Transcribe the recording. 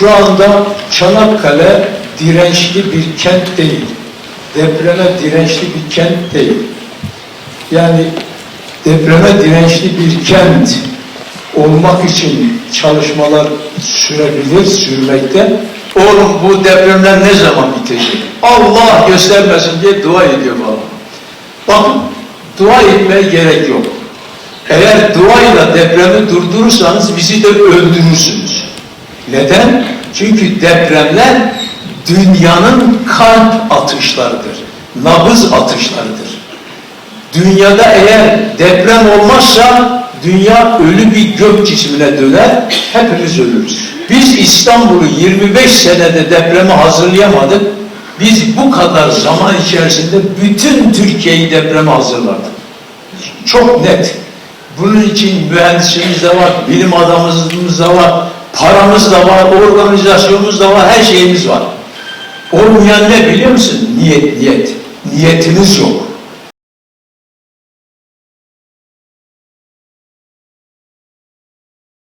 Şu anda Çanakkale dirençli bir kent değil. Depreme dirençli bir kent değil. Yani depreme dirençli bir kent olmak için çalışmalar sürebilir, sürmekte. Oğlum bu depremler ne zaman bitecek? Allah göstermesin diye dua ediyor bana. Bakın dua etmeye gerek yok. Eğer duayla depremi durdurursanız bizi de öldürürsünüz. Neden? Çünkü depremler dünyanın kalp atışlarıdır. Nabız atışlarıdır. Dünyada eğer deprem olmazsa dünya ölü bir gök cismine döner, hepimiz ölürüz. Biz İstanbul'u 25 senede depreme hazırlayamadık. Biz bu kadar zaman içerisinde bütün Türkiye'yi depreme hazırladık. Çok net. Bunun için mühendisimiz de var, bilim adamımız da var, paramız da var, organizasyonumuz da var, her şeyimiz var. Olmayan ne biliyor musun? Niyet, niyet. Niyetiniz yok.